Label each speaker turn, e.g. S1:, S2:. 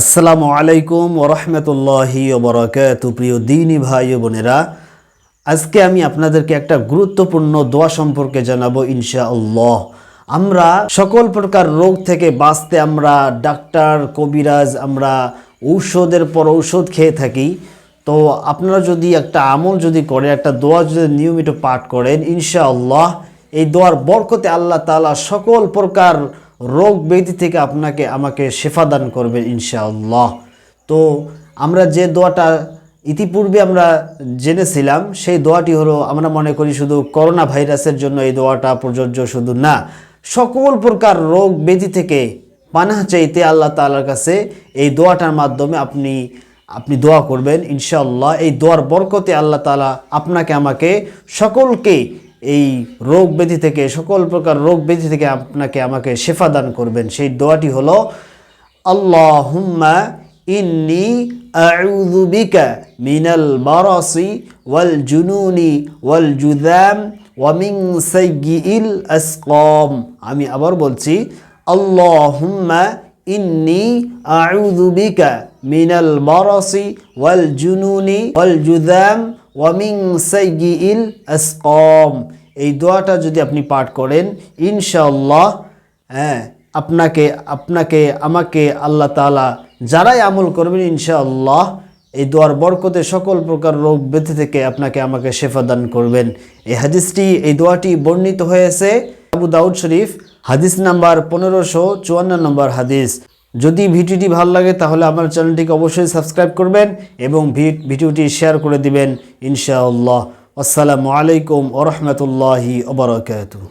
S1: আসসালামু আলাইকুম ওরহমতুল্লাহি ওবরাকাতু প্রিয় দিনী ভাই ও বোনেরা, আজকে আমি আপনাদেরকে একটা গুরুত্বপূর্ণ দোয়া সম্পর্কে জানাব ইনশাআল্লাহ। আমরা সকল প্রকার রোগ থেকে বাঁচতে আমরা ডাক্তার, কবিরাজ, আমরা ঔষধের পর ঔষধ খেয়ে থাকি। তো আপনারা যদি একটা আমল যদি করে, একটা দোয়া যদি নিয়মিত পাঠ করেন, ইনশাআল্লাহ এই দোয়ার বরকতে আল্লাহ তাআলা সকল প্রকার রোগ ব্যাধি থেকে আপনাকে, আমাকে শেফা দান করবেন ইনশাআল্লাহ। তো আমরা যে দোয়াটা ইতিপূর্বে আমরা জেনেছিলাম, সেই দোয়াটি হলো, আমরা মনে করি শুধু করোনা ভাইরাসের জন্য এই দোয়াটা প্রযোজ্য শুধু না, সকল প্রকার রোগ ব্যাধি থেকে পানাহ চাইতে আল্লাহ তালার কাছে এই দোয়াটার মাধ্যমে আপনি আপনি দোয়া করবেন ইনশাআল্লাহ। এই দোয়ার বরকতে আল্লাহ তাআলা আপনাকে, আমাকে সকলকে এই রোগ ব্যাধি থেকে, সকল প্রকার রোগ ব্যাধি থেকে আপনাকে, আমাকে শেফা দান করবেন। সেই দোয়াটি হলো, আল্লাহুম্মা ইন্নি আউযু বিকা মিনাল বারাসি ওয়াল জুনুনি ওয়াল জুযাম ওয়া মিন সাইয়্যিল আসকাম। আমি আবার বলছি, আল্লাহুম্মা ইন্নি আউযু বিকা মিনাল বারাসি ওয়াল জুনুনি ওয়াল জুযাম ওয়া মিন সাইয়্যিল আসকাম এই দোয়াটা যদি আপনি পাঠ করেন, ইনশাআল্লাহ হ্যাঁ আপনাকে আপনাকে, আমাকে আল্লাহ তাআলা যারাই আমল করবেন, ইনশাআল্লাহ, এই দোয়ার বরকতে সকল প্রকার রোগ ব্যাধি থেকে আপনাকে আমাকে শেফা দান করবেন। এই হাদিসটি, এই দোয়াটি বর্ণিত হয়েছে আবু দাউদ শরীফ, হাদিস নাম্বার পনেরোশো চুয়ান্ন নম্বর হাদিস। যদি ভিডিওটি ভালো লাগে, তাহলে আমার চ্যানেলটিকে অবশ্যই সাবস্ক্রাইব করবেন এবং ভিডিওটি শেয়ার করে দিবেন, ইনশাআল্লাহ। আসসালামু আলাইকুম ওরহমতুল্লাহি ওবরাকাতুহ